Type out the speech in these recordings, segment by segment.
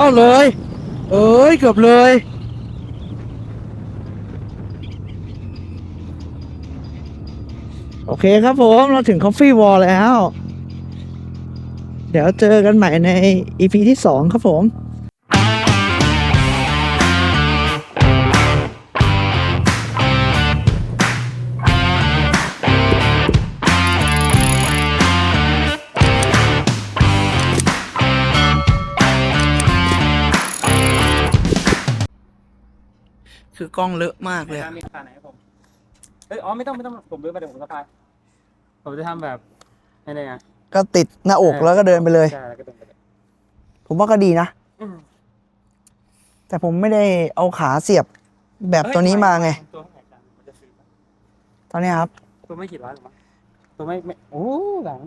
เอาเลย เอ้ย เกือบเลย โอเคครับผม เราถึงคอฟฟี่วอลแล้ว เดี๋ยวเจอกันใหม่ในอีพีที่2ครับผม คือกล้องเลอะมากเลยมีขาไหนครับผมเอ้ยอ๋อไม่ต้องไม่ต้องผมเดินไปเดี๋ยวผมสะพายผมจะทำแบบอะไรอะก็ติดหน้าอกแล้วก็เดินไปเลย ใช่แล้วก็เดินไปเลยผมว่าก็ดีนะ อืมแต่ผมไม่ได้เอาขาเสียบแบบตัวนี้มาไง ตัวเท่าไหร่กันมันจะซื้อปะตอนนี้ครับ ตัวไม่กี่ร้อยหรอกมั้งตัวไม่ไม่โอ้หลัง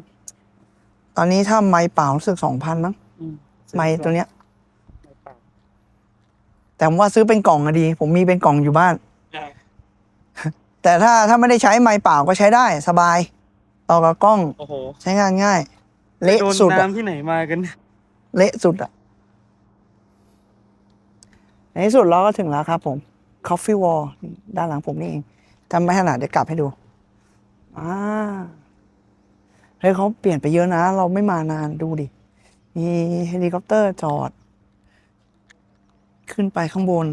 ตอนนี้ถ้าไม้เปล่ารู้สึกสองพันมั้งอืมไม้ตัวเนี้ยไม่เปล่า แต่ผมว่าซื้อเป็นกล่องอะดี ผมมีเป็นกล่องอยู่บ้านใช่แต่ถ้าถ้าไม่ได้ใช้ไม้เปล่าก็ใช้ได้สบาย ต่อกับกล้องโอ้โหใช้งานง่าย เละโดนสุดอะน้ำที่ไหนมากัน เละสุดอะในที่สุดเราก็ถึงแล้วครับผม Coffee Wall ด้านหลังผมนี่เองทำไม่ถนัดเดี๋ยวกลับให้ดูอ่าเฮ้ยเขาเปลี่ยนไปเยอะนะ เราไม่มานานดูดิ มีเฮลิคอปเตอร์จอด ขึ้นไปข้างบน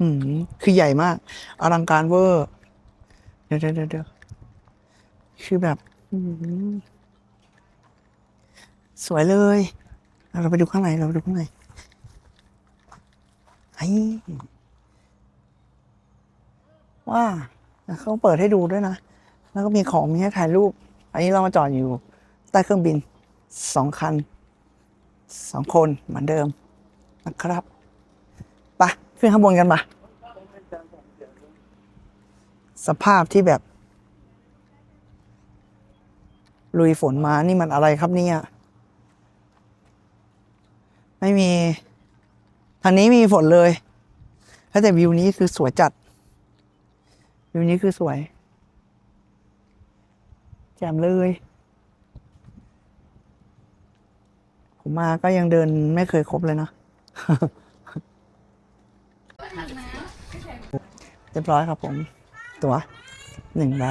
อืมคือใหญ่มาก อลังการเวอร์ เดี๋ยวเดี๋ยวเดี๋ยวคือแบบสวยเลย เราไปดูข้างใน เราไปดูข้างในไอ้ว้าเขาเปิดให้ดูด้วยนะ แล้วก็มีของมีให้ถ่ายรูป อันนี้เรามาจอดอยู่ ใต้เครื่องบินสองคันสองคนเหมือนเดิมนะครับ ขึ้นข้างบนกันมาสภาพที่แบบ ลุยฝนมานี่มันอะไรครับเนี่ย ไม่มีทางนี้มีฝนเลยแต่วิวนี้คือสวยจัด วิวนี้คือสวย แจ่มเลย ผมมาก็ยังเดินไม่เคยครบเลยนะ เรียบร้อยครับผม ตัวหนึ่งใบ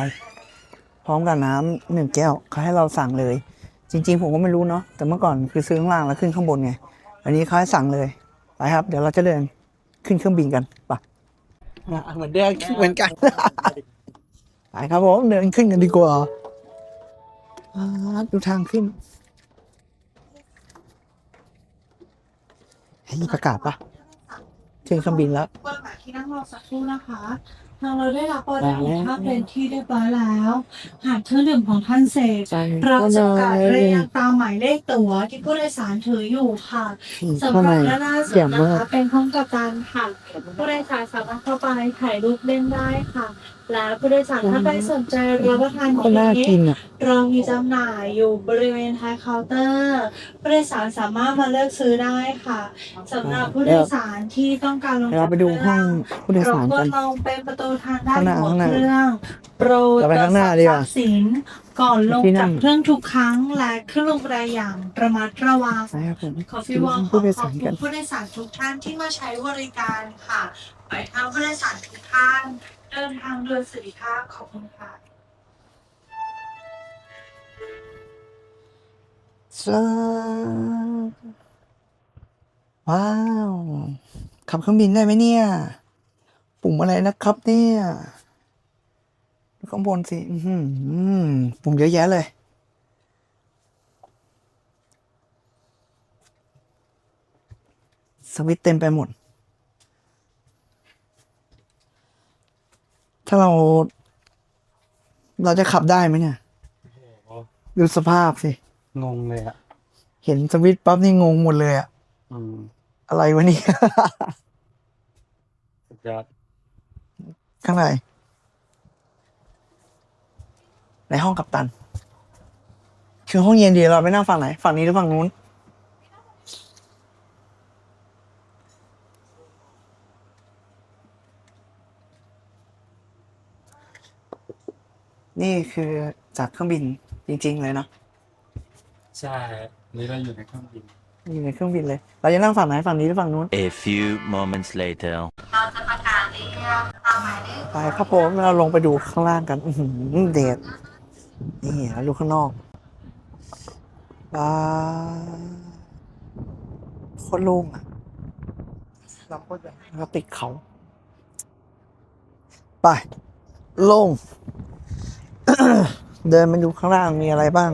พร้อมกับน้ำหนึ่งแก้วเขาให้เราสั่งเลย จริง ๆ ผมก็ไม่รู้เนาะแต่เมื่อก่อนคือซื้อข้างล่างแล้วขึ้นข้างบนไง อันนี้เขาให้สั่งเลยไปครับ เดี๋ยวเราจะเดินขึ้นเครื่องบินกันไปเหมือนเดินเหมือนกันไปครับผมเดินขึ้นกันดีกว่าอ่าดูทางขึ้นเฮ้ยมีประกาศปะ ถึงเครื่องบินแล้วกฎหมายที่นั่งรอสักครู่นะคะทางเราได้รับออเดอร์ของท่านเป็นที่เรียบร้อยแล้ว หากเครื่องดื่มของท่านเสร็จเราจะประกาศเรียงตามหมายเลขตั๋วที่ผู้โดยสารถืออยู่ค่ะสำหรับด้านหน้าสุดนะคะเป็นห้องกัปตันค่ะ ผู้โดยสารสามารถเข้าไปถ่ายรูปเล่นได้ค่ะ และผู้โดยสารท่านใดสนใจรับประทานก็น่ากินอะเรามีจำหน่ายอยู่บริเวณท้ายเคาน์เตอร์ผู้โดยสารสามารถมาเลือกซื้อได้ค่ะสำหรับผู้โดยสารที่ต้องการลงเดี๋ยวเราไปดูห้องผู้โดยสารรบกวกันนลงเป็นประตูทางด้านข้างหน้าหัวข้างหน้าเครื่องโปรดเราไปข้างหน้าดีกว่าทรัพย์สินก่อนลงที่นั่จากงเครื่องทุกครั้งและขึ้นลงบันไดอย่างระมัดระวังใช่ครับผมขอฟิวอลขผู้อโดยขอสาบรคุกันณผู้โดยสารทุกท่านที่มาใช้บริการค่ะไปทางผู้โดยสารทุกท่าน เดินทางโดยสวัสดิภาพขอบคุณค่ะจ้าว้าวขับเครื่องบินได้ไหมเนี่ย ปุ่มอะไรนะครับเนี่ยดูข้างบนสิอื้อหือปุ่มเยอะแยะเลย สวิตช์เต็มไปหมด ถ้าเรา เราจะขับได้ไหมเนี่ยดูสภาพสิ งงเลยอะเห็นสวิตช์ปั๊บนี่งงหมดเลยอะอืมอะไรวะเนี่ย สุดยอดข้างในในห้องกัปตัน คือห้องเย็นดีเราไปนั่งฝั่งไหน ฝั่งนี้หรือฝั่งนู้น นี่คือจากเครื่องบินจริง ๆ เลยเนาะใช่นี่เราอยู่ในเครื่องบินอยู่ในเครื่องบินเลย เราจะนั่งฝั่งไหนฝั่งนี้หรือฝั่งนู้น A few moments later. ไปครับผมเราลงไปดูข้างล่างกันอือหือเดดนี่แล้วดูข้างนอกว้าวโคตรโล่งอะเราโคตรใหญ่เราติดเขา ไปโล่ง เดินมาดูข้างล่างมีอะไรบ้าง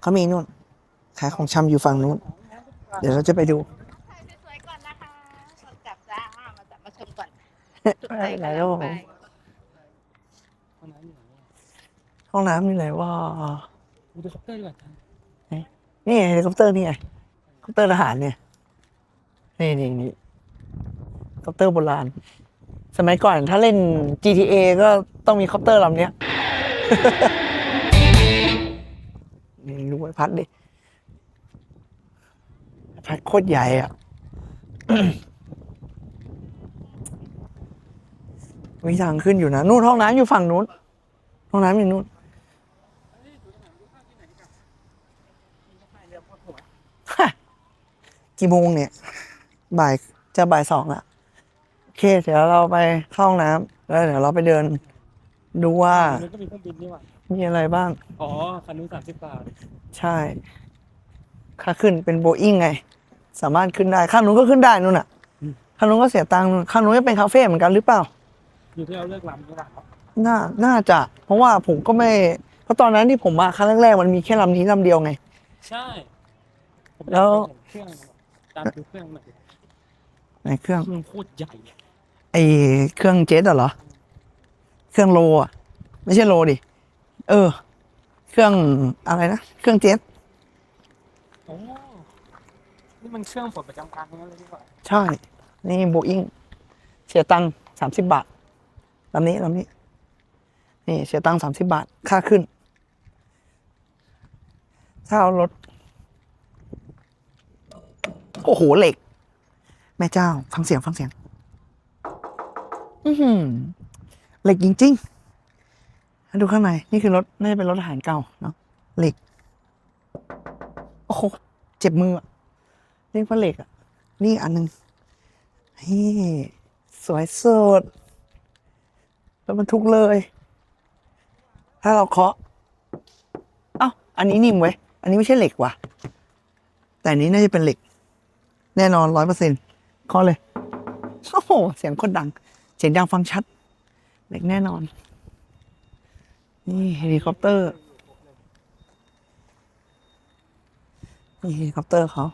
เขามีนู่นขายของชำอยู่ฝั่งนู้น เดี๋ยวเราจะไปดูถ่ายสวยๆก่อนนะคะมาจับจ้ามาจับมาชมก่อนอะไรแล้วไปห้องน้ำอยู่ไหนวะห้องน้ำอยู่ไหนว่าดูเฮลิคอปเตอร์ดีกว่าจ้ะนี่ไงเฮลิคอปเตอร์นี่ไงเฮลิคอปเตอร์ทหารเนี่ย นี่นี่นี่เฮลิคอปเตอร์โบราณ สมัยก่อนถ้าเล่น GTA ก็ต้องมีคอปเตอร์ลำเนี้ยนี่ดูไอ้พัดดิพัดโคตรใหญ่อะมีทางขึ้นอยู่นะ นู่นห้องน้ำอยู่ฝั่งนู้น ห้องน้ำอยู่นู่นกี่โมงเนี่ย บ่ายจะบ่ายสองละ เคเดี๋ยวเราไปเข้าห้องน้ำแล้วเดี๋ยวเราไปเดิน ดูว่ามันก็มีเครื่องบินนี่หว่ามีอะไรบ้าง อ๋อ คันนู้นสามสิบบาท ใช่ ค่าขึ้นเป็นโบอิงไง สามารถขึ้นได้ข้างนู้นก็ขึ้นได้นู่นน่ะข้างนู้นก็เสียตังค์ข้างนู้นก็เป็นคาเฟ่เหมือนกันหรือเปล่า อยู่ที่เราเลือกลำนี่แหละครับน่า น่าจะ เพราะว่าผมก็ไม่ เพราะตอนนั้นที่ผมมาครั้งแรกๆมันมีแค่ลำนี้ลำเดียวไง ใช่ ผมแล้วเครื่องตามดูเครื่องหน่อยในเครื่อง เครื่องโคตรใหญ่ ไอเครื่องเจ็ตเหรอ เครื่องโลอะ ไม่ใช่โลดิ เออ เครื่องอะไรนะ เครื่องเจ็ตโอ้นี่มันเครื่องปลดประจำการทั้งนั้นเลยดีกว่า ใช่ นี่โบอิงเสียตังค์สามสิบบาทลำนี้ลำนี้ นี่เสียตังค์สามสิบบาท ค่าขึ้น ถ้าเอารถ โอ้โหเหล็ก แม่เจ้า ฟังเสียง ฟังเสียง อือหือเหล็กจริงๆดูข้างใน นี่คือรถน่าจะเป็นรถทหารเก่าเนาะเหล็ก โอ้โห เจ็บมือเรียกว่าเหล็กอะนี่อันหนึ่งนี่สวยสดแล้วมันทุกเลย ถ้าเราเคาะ เอ้า อันนี้นิ่มไว้ย อันนี้ไม่ใช่เหล็กว่ะ แต่อันนี้น่าจะเป็นเหล็ก แน่นอนร้อยเปอร์เซ็นต์เคาะเลย โอ้โห เสียงโคตรดัง สียงดังฟังชัดเหล็กแน่นอน นี่เฮลิคอปเตอร์ นี่เฮลิคอปเตอร์เขา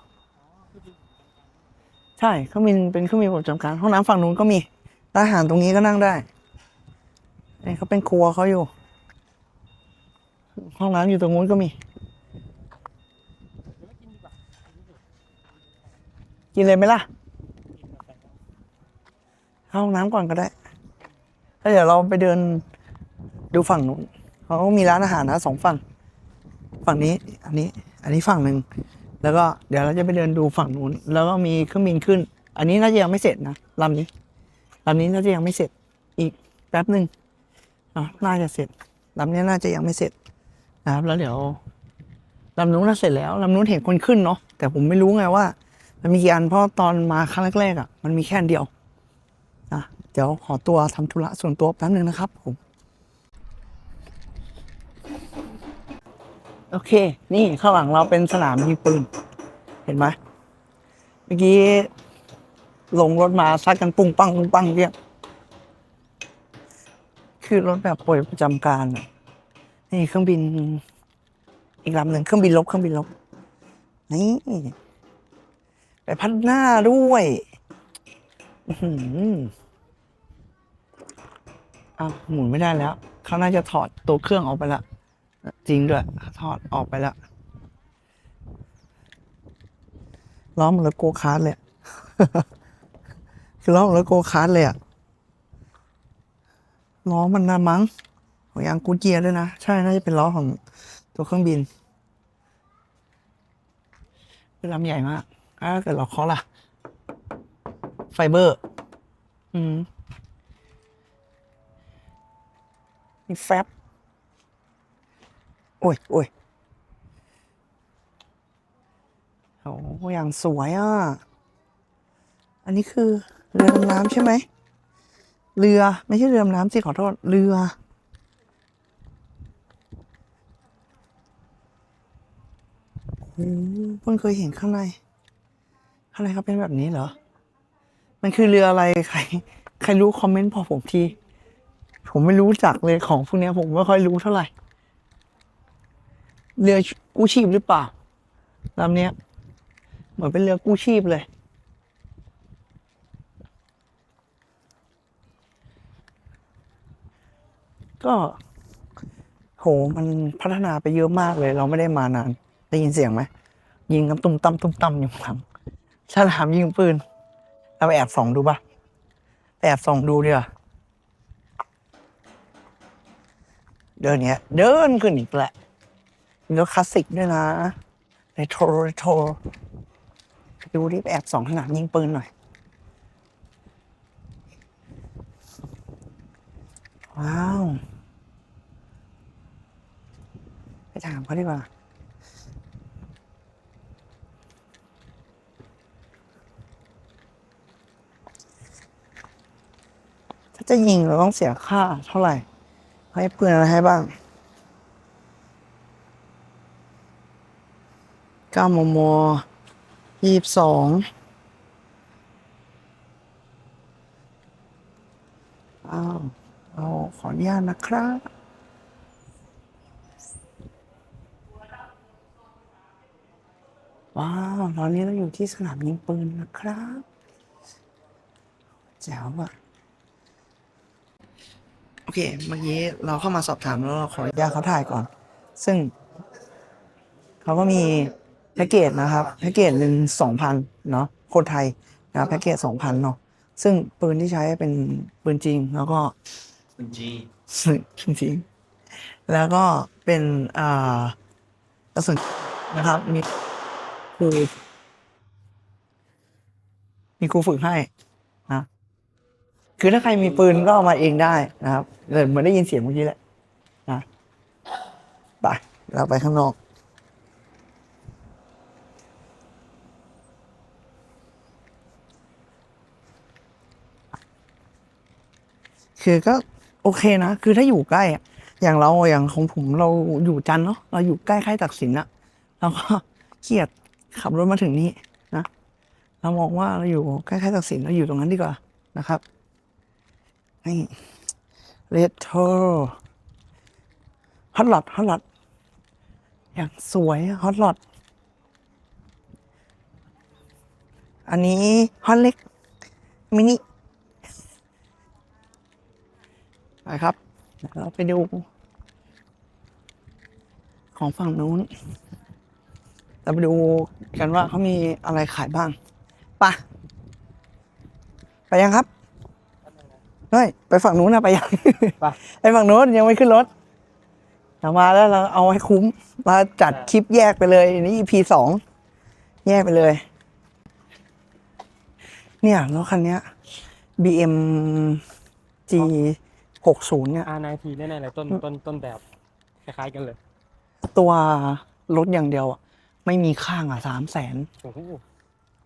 ใช่เครื่องบินเป็นเครื่องบินประจำการ ห้องน้ำฝั่งนู้นก็มีร้านอาหารตรงนี้ก็นั่งได้นี่เขาเป็นครัวเขาอยู่ ห้องน้ำอยู่ตรงนู้นก็มี กินเลยไหมล่ะ ห้องน้ำก่อนก็ได้แล้วเดี๋ยวเราไปเดินดูฝั่งนู้นเขาก็มีร้านอาหารนะสองฝั่ง ฝั่งนี้ อันนี้ อันนี้ฝั่งหนึ่ง แล้วก็เดี๋ยวเราจะไปเดินดูฝั่งนู้น แล้วก็มีเครื่องบินขึ้น อันนี้น่าจะยังไม่เสร็จนะลำนี้ลำนี้น่าจะยังไม่เสร็จ อีกแป๊บหนึ่งอะน่าจะเสร็จลำนี้น่าจะยังไม่เสร็จนะครับ แล้วเดี๋ยวลำนู้นน่าเสร็จแล้วลำนู้นเห็นคนขึ้นเนาะ แต่ผมไม่รู้ไงว่า มันมีกี่อัน เพราะตอนมาครั้งแรกๆอะ มันมีแค่เดียว ดี๋ยวขอตัวทำธุระส่วนตัวแป๊บหนึ่งนะครับผม โอเค นี่ข้างหลังเราเป็นสนามยิงปืน เห็นไหมเมื่อกี้ลงรถมาซัดกันปุ้งปังปุ้งปังเรียกคือรถแบบป่วยประจำการนี่เครื่องบิน อีกลำหนึ่งเครื่องบินลบเครื่องบินลบนี่ไปพัดหน้าด้วย อื อหืออ้าวหมุนไม่ได้แล้ว เขาน่าจะถอดตัวเครื่องออกไปละจริงด้วยถอดออกไปแล้วล้อมเหมือนรถโกคาร์ทเลยคือล้อมือนรถโกคาร์ทเลยอะล้อมันนะมั้งของยางกูเจียด้วยนะ ใช่น่าจะเป็นล้อของตัวเครื่องบินคือลำใหญ่มากถ้าเกิดเราเคาะล่ะ ไฟเบอร์ อืม มีแฟบโอ้ยโอ้ยโอ้อย่างสวยอะ อันนี้คือเรือดำน้ำใช่ไหม เรือไม่ใช่เรือดำน้ำสิขอโทษ เรือ โอ้เพิ่งเคยเห็นข้างใน ข้างในเขาเป็นแบบนี้เหรอ มันคือเรืออะไรใคร ใครรู้คอมเมนต์พอผมที ผมไม่รู้จักเลยของพวกนี้ผมไม่ค่อยรู้เท่าไหร่ เรือกู้ชีพหรือเปล่าลำนี้เหมือนเป็นเรือกู้ชีพเลย ก็โหมันพัฒนาไปเยอะมากเลย เราไม่ได้มานาน ได้ยินเสียงไหม ยิงกันตุ้มตั้มตุ้มตั้มอยู่ข้างหลังฉลามยิงปืน เราไปแอบส่องดูปะแอบส่องดูดีกว่า เดินเนี้ย เดินขึ้นอีกแหละมีรถคลาสสิกด้วยนะเรโทรโทรดูดิไปแอบสองขนาดยิงปืนหน่อยว้าว ไปถามเขาดีกว่าถ้าจะยิงเราต้องเสียค่าเท่าไหร่ ให้ปืนอะไรให้บ้างเก้ามมยี่สิบสองอ้าวเอาขออนุญาตนะครับว้าวตอนนี้เราอยู่ที่สนามยิงปืนนะครับแจ๋วอะ โอเค เมื่อกี้เราเข้ามาสอบถามแล้วเราขออนุญาตเขาถ่ายก่อน ซึ่ง เขาก็มีแพ็กเกจนะครับ แพ็กเกจหนึ่งสองพันเนาะ คนไทยนะครับแพ็กเกจสองพันเนาะ ซึ่งปืนที่ใช้เป็นปืนจริง แล้วก็คุณจีจริงๆแล้วก็เป็นอ่ากระสุนนะครับ มีครูมีครูฝึกให้นะ คือถ้าใครมีปืนก็เอามาเองได้นะครับเเหมือนได้ยินเสียงเมื่อกี้แหละนะไปเราไปข้างนอก คือก็โอเคนะ คือถ้าอยู่ใกล้ อย่างเราอย่างของผมเราอยู่จันเนาะเราอยู่ใกล้ค่ายตักสินอะเราก็เกียดขับรถมาถึงนี่นะ เรามองว่าเราอยู่ใกล้ค่ายตักสินเราอยู่ตรงนั้นดีกว่านะครับ นี่เรดโทฮอตลอดฮอตลอดอย่างสวยฮอตลอดอันนี้ฮอตเล็ก มินิไปครับเดี๋ยวเราไปดู ของฝั่งนู้นเราไปดูกันว่าเขามีอะไรขายบ้างไปะไปยังครับ เฮ้ยไปฝั่งนู้นนะไปยังไป ไปฝั่งนู้นยังไม่ขึ้นรถเรามาแล้วเราเอาให้คุ้มมาจัดคลิปแยกไปเลยอันนี้ EP สองแยกไปเลย เนี่ยรถคันเนี้ย BM G หกศูนย์เนี่ย อาร์ไนทีแน่ๆเลยต้นต้นต้นแบบคล้ายๆกันเลยตัวรถอย่างเดียวอะไม่มีข้างอะสามแสนโอ้โห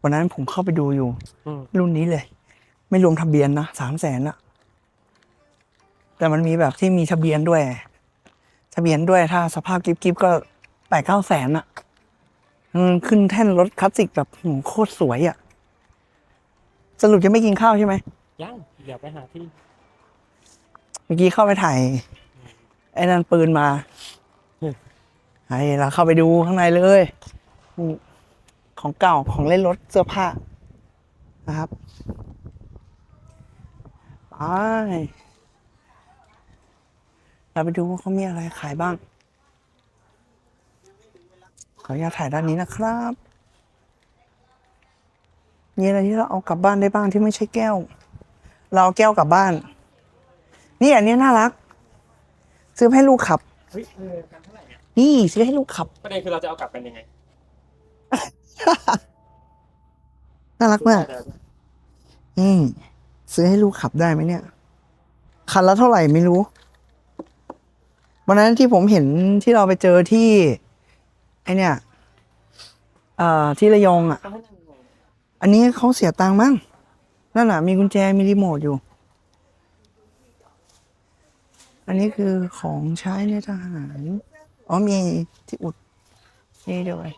วันนั้นผมเข้าไปดูอยู่ อืมรุ่นนี้เลย ไม่รวมทะเบียนนะสามแสนอะ แต่มันมีแบบที่มีทะเบียนด้วย ทะเบียนด้วยถ้าสภาพกิฟกิฟก็แปดเก้าแสนอะมันขึ้นแท่นรถคลาสสิกแบบโหโคตรสวยอะสรุปจะไม่กินข้าวใช่ไหมยังเดี๋ยวไปหาที่ เมื่อกี้เข้าไปถ่ายไอ้นั่นปืนมาไอ้เราเข้าไปดูข้างในเลยอืมของเก่าของเล่นรถเสื้อผ้านะครับไป เราไปดูว่าเขามีอะไรขายบ้าง ขออนุญาตถ่ายด้านนี้นะครับ มีอะไรที่เราเอากลับบ้านได้บ้างที่ไม่ใช่แก้ว เราเอาแก้วกลับบ้าน นี่อันนี้น่ารัก ซื้อให้ลูกขับ เฮ้ยเออกันเท่าไหร่เนี่ยนี่ซื้อให้ลูกขับ ประเด็นคือเราจะเอากลับกันยังไงน่ารักมาก อืมซื้อให้ลูกขับได้ไหมเนี่ย คันละเท่าไหร่ไม่รู้ วันนั้นที่ผมเห็นที่เราไปเจอที่ ไอเนี่ยเออ่าที่ระยองอะ อันนี้เขาเสียตังค์มั้งนั่นน่ะ มีกุญแจมีรีโมทอยู่ อันนี้คือของใช้ในทหารอ๋อมีที่อุด นี่ด้วย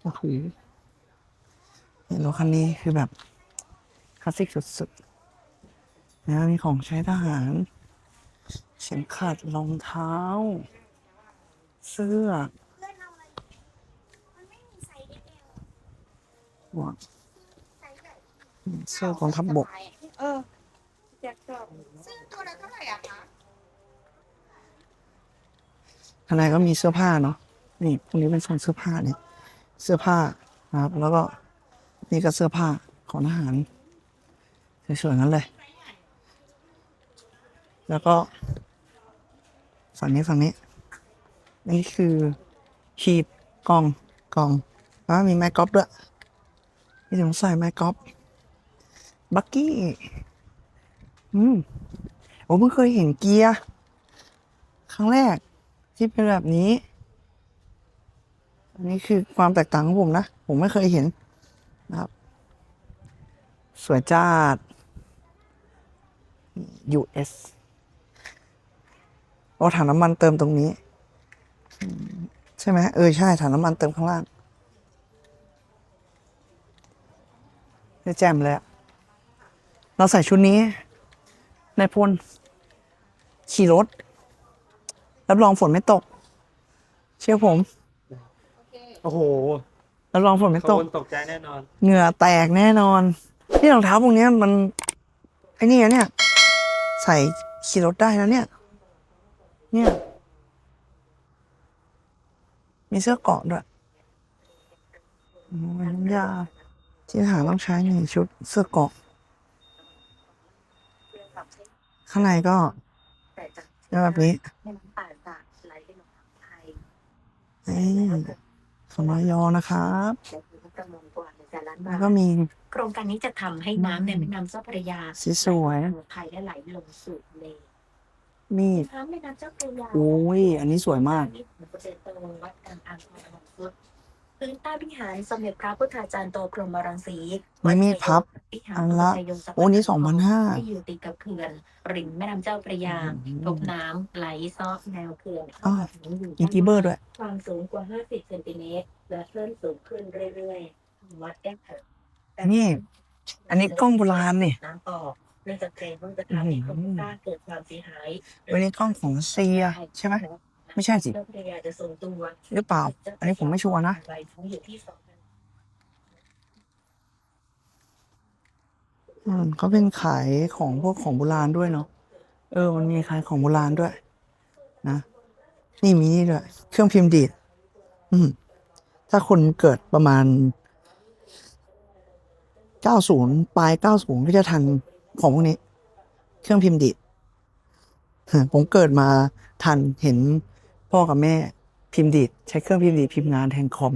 โอ้โหเห็นรถคันนี้คือแบบคลาสสิกสุดๆนะมีของใช้ทหาร เข็มขัดรองเท้า เสื้อหมวกเสื้อกองทัพบกเออแจ็คชอบซึ่งตัวละเท่าไหร่อะคะข้างในก็มีเสื้อผ้าเนาะ นี่พวกนี้เป็นโซนเสื้อผ้าเนี่ย เสื้อผ้านะครับ แล้วก็นี่ก็เสื้อผ้าของทหารสวยๆงั้นเลย แล้วก็ ฝั่งนี้ฝั่งนี้นี่คือขีบกล่องกล่องแล้วมีไม้กอล์ฟด้วยมีถุงใส่ไม้กอล์ฟบักกี้ อืมผมเพิ่งเคยเห็นเกียร์ครั้งแรกที่เป็นแบบนี้ อันนี้คือความแตกต่างของผมนะ ผมไม่เคยเห็นนะครับ สวยจ้าด US โอ้ถังน้ำมันเติมตรงนี้อืมใช่ไหมเออใช่ถังน้ำมันเติมข้างล่างได้แจ่มเลยอะเราใส่ชุดนี้ในพลขี่รถ รับรองฝนไม่ตก เชื่อผม โอ้โหรับรองฝนไม่ขตกบวนตกใจแน่นอน เหงื่อแตกแน่นอน ที่รองเท้าพวกเนี้ยมัน ไอ้นี่นะเนี่ย ใส่ขี่รถได้นะเนี่ย เนี่ย มีเสื้อเกราะด้วยโอ้ยน้ำยาที่ทหารต้องใช้หนึ่งชุดเสื้อเกราะ ข้างในก็จะแบบนี้แม่น้ำป่าจากไหลไปลงทางไทยนี่สมยอนะครับและมีงบประมาณกว่าหนึ่งแสนล้านแล้บาวทก็มีโครงการนี้จะทำให้น้ำในแม่น้ำเจ้าพระยาสีสวยลงไทยและไหลลงสู่ทะเล มีดน้ำแม่น้ำเจ้าพระยาโอ้ย อันนี้สวยมากนี่ของเจโตวัดกลางอ่างทองหกฟุตพื้นใต้วิหารสมเด็จพระพุทธาจารย์โตพรหมรังสีไม่มีพับวิหารอันละ ชัยยงสะพาโอ้นี่2,500ที่อยู่ติดกับเขื่อนริมแม่น้ำเจ้าพระยาอืมพบน้ำไหลซ้อแนวเขื่อนอ้าวเข้ามาถึงอยู่มีกีเบอร์ด้วย ความสูงกว่า 50 เซนติเมตรและเพิ่มสูงขึ้นเรื่อยๆวัดได้เถอะแต่นี่ อันนี้กล้องโบราณนี่ น้ำออก เนื่องจากเกรงว่าจะทำให้โครงสร้างเกิดความเสียหายวันนี้กล้องของเซียใช่ไหมไม่ใช่สิเจ้าพระยาจะทรงตัวหรือเปล่า อันนี้ผมไม่ชัวร์นะใบทั้งอยู่ที่สองพันอืมเขาเป็นขายของพวกของโบราณด้วยเนาะเออ มันมีขายของโบราณด้วย นะ นี่มีนี่ด้วย เครื่องพิมพ์ดีดอืม ถ้าคนเกิดประมาณ90ปลาย90ก็จะทัน ของพวกนี้ เครื่องพิมพ์ดีดผมเกิดมาทันเห็นพ่อกับแม่พิมพ์ดีดใช้เครื่องพิมพ์ดีดพิมพ์งานแทนคอม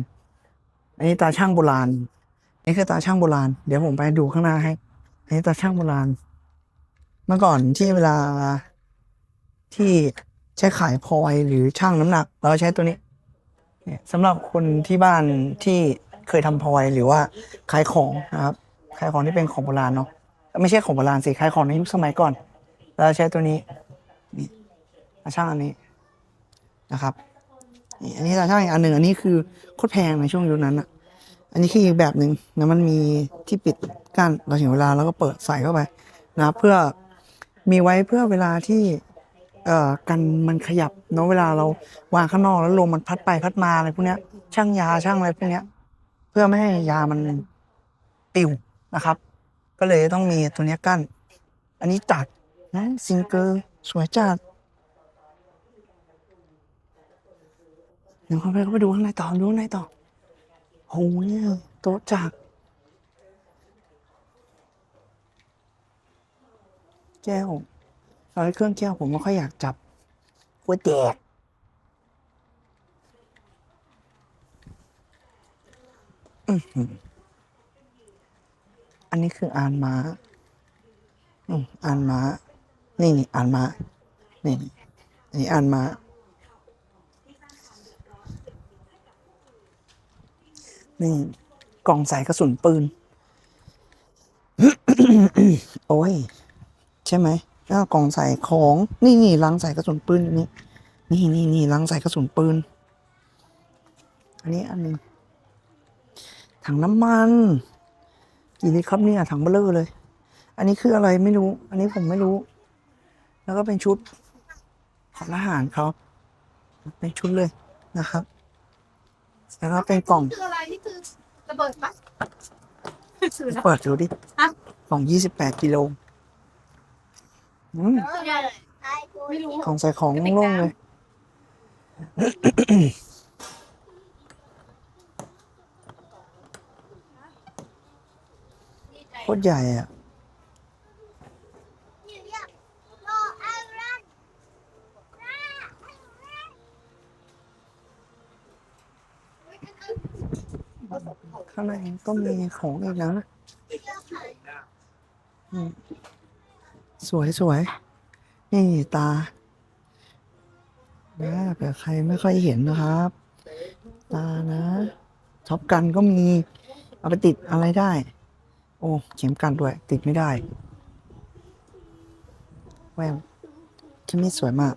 อันนี้ตาช่างโบราณนี่คือตาช่างโบราณ เดี๋ยวผมไปดูข้างหน้าให้ อันนี้ตาช่างโบราณ เมื่อก่อนที่เวลาที่ใช้ขายพลอยหรือช่างน้ำหนัก เราใช้ตัวนี้เนี่ยสำหรับคนที่บ้านที่เคยทำพลอยหรือว่าขายของนะครับขายของที่เป็นของโบราณเนาะ ไม่ใช่ของโบราณสิขายของในยุคสมัยก่อน เราใช้ตัวนี้นี่ตาช่างอันนี้นะครับนี่อันนี้ตาช่างอีกอันหนึ่งอันนี้คือโคตรแพงในช่วงยุคนั้นอะ อันนี้คืออีกแบบหนึ่งนะมันมีที่ปิดกั้นเราถึงเวลาเราก็เปิดใส่เข้าไปนะเพื่อมีไว้เพื่อเวลาที่เอ่อกันมันขยับเนาะเวลาเราวางข้างนอกแล้วลมมันพัดไปพัดมาอะไรพวกเนี้ยช่างยาช่างอะไรพวกเนี้ย เพื่อไม่ให้ยามันปิวนะครับ ก็เลยต้องมีตัวเนี้ยกั้น อันนี้จัดนะซิงเกอร์สวยจัดเดี๋ยวเข้าไปเข้าไปดูข้างในต่อดูข้างในต่อโหเนี่ยโต๊ะจักรแก้วเอาไว้เครื่องแก้วผมไม่ค่อยอยากจับกลัวแตกอื้อหือ นนี้คืออานม้าอืมอานม้า นี่นี่อานม้า นี่นี่นนี้อานม้า นี่กล่องใส่กระสุนปืน โอ้ย ใช่ไหมแล้วกล่องใส่ของ นี่นี่ลังใส่กระสุนปืนอยู่นี่นี่นี่นี่ลังใส่กระสุนปืน อันนี้อันนึงถังน้ำมัน กี่ลิตรครับเนี่ยถังเบลเลอร์เลย อันนี้คืออะไรไม่รู้ อันนี้ผมไม่รู้ แล้วก็เป็นชุดของทหารเขาเป็นชุดเลยนะครับ แล้วก็เป็นกล่องคืออะไรนี่คือระเบิดปะคือนะเปิดดูดิฮะกล่องยี่สิบแปดกิโลอืมไม่รู้กล่องใส่ของโล่งๆเลย คตรใหญ่อะข้างในก็มีของอีกนะสวยสวย นี่ตานะเผื่อใครไม่ค่อยเห็นนะครับ ตานะท็อปกันก็มี เอาไปติดอะไรได้ โอ้เข็มกันด้วย ติดไม่ได้แววที่นี่สวยมาก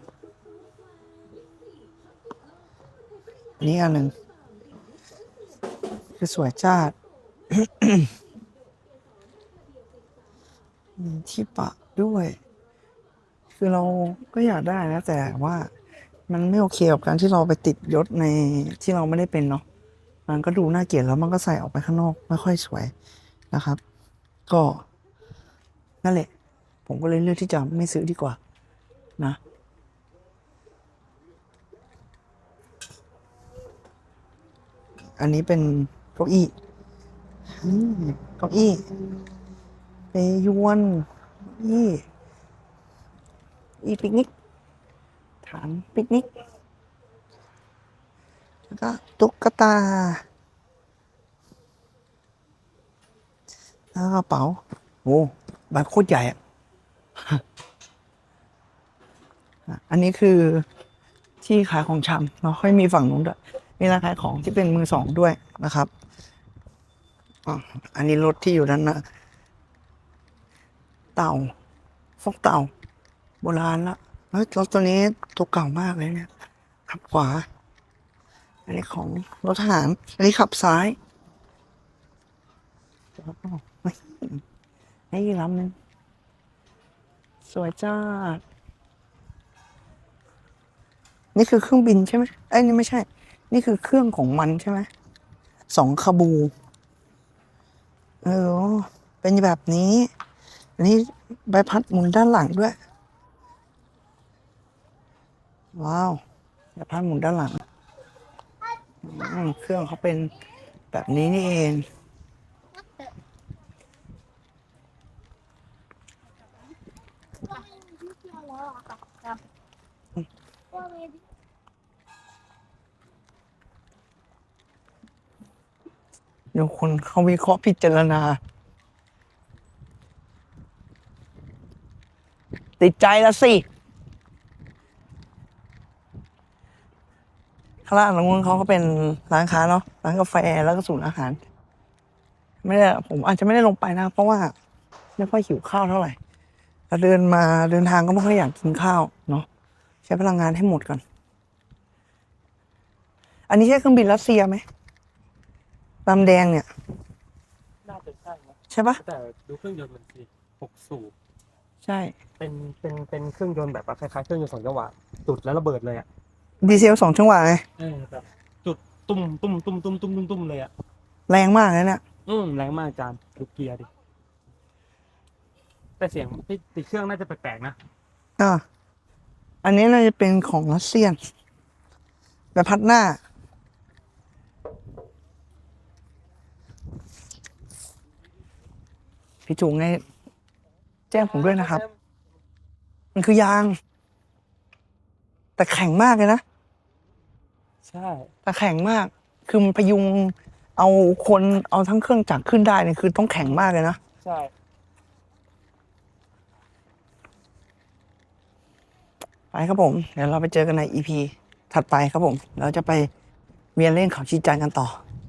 นนี้อันหนึ่งคือสวยจ้าดมีที่ปะด้วย คือเราก็อยากได้นะ แต่ว่ามันไม่โอเคกับการที่เราไปติดยศในที่เราไม่ได้เป็นเนาะมันก็ดูน่าเกลียดแล้วมันก็ใส่ออกไปข้างนอก ไม่ค่อยสวยนะครับ ก็นั่นแหละ ผมก็เลยเลือกที่จะไม่ซื้อดีกว่า นะอันนี้เป็นเก้าอี้เก้าอี้เปยวนอี้อีปิกนิกฐานปิกนิก แล้วก็ตุ๊กตา แล้วกระเป๋าโอ้ใบโคตรใหญ่อะอะอันนี้คือที่ขายของชำเราค่อยมีฝั่งนู้นด้วยมีร้านขายของที่เป็นมือสองด้วยนะครับอะอันนี้รถที่อยู่ด้านหน้าเต่าฟอกเต่า โบราณละเฮ้ยรถตัวนี้ตัวเก่ามากเลยเนี่ยขับขวา อันนี้ของรถทหาร อันนี้ขับซ้ายแล้วก็เฮ้ย นี่อีกลำหนึงสวยจ้าดนี่คือเครื่องบินใช่ไหมเอ้ยนี่ไม่ใช่ นี่คือเครื่องของมันใช่ไหมสองขบูเออเป็นแบบนี้อันนี้ใบพัดหมุนด้านหลังด้วย ว้าวใบพัดหมุนด้านหลังเครื่องเขาเป็นแบบนี้นี่เอง เดี๋ยวคนเขาวิเคราะห์พิจารณา ติดใจละสิข้างล่างตรงนู้นเขาก็เป็นร้านค้าเนาะร้านกาแฟแล้วก็ศูนย์อาหาร ไม่ได้ผมอาจจะไม่ได้ลงไปนะ เพราะว่าไม่ค่อยหิวข้าวเท่าไหร่แล้วเดินมาเดินทางก็ไม่ค่อยอยากกินข้าวเนาะ ช้พลังงานให้หมดก่อน อันนี้ใช่เครื่องบินรัสเซียไหมลำแดงเนี่ย น่าจะใช่นะใช่ปะแต่ดูเครื่องยนต์มันสิหกสูบใช่ เป็นเป็นเป็นเครื่องยนต์แบบว่าคล้ายๆเครื่องยนต์สองจังหวะจุดแล้วระเบิดเลยอะดีเซลสองจังหวะไงเออแบบจุดตุ้มตุ้มตุ้มตุ้มตุ้มตุ้มตุ้มเลยอะแรงมากเลยเนี่ยอืมแรงมากจานดูเกียร์ดิแต่เสียงติดติดเครื่องน่าจะแปลกๆนะอ่า อันนี้น่าจะเป็นของรัสเซียนแบบพัดหน้า พี่จุงไงแจ้งผมด้วยนะครับ มันคือยาง แต่แข็งมากเลยนะ ใช่ แต่แข็งมาก คือมันพยุงเอาคนเอาทั้งเครื่องจักรขึ้นได้เนี่ยคือต้องแข็งมากเลยนะ ใช่ ไปครับผม เดี๋ยวเราไปเจอกันใน EP ถัดไปครับผม เราจะไปเมียนเล่นเขาชีจันกันต่อ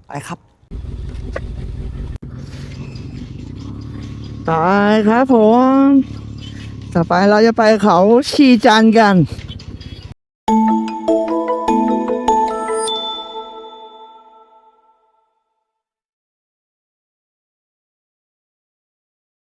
ไปครับ ตายครับผม ต่อไปเราจะไปเขาชีจันกัน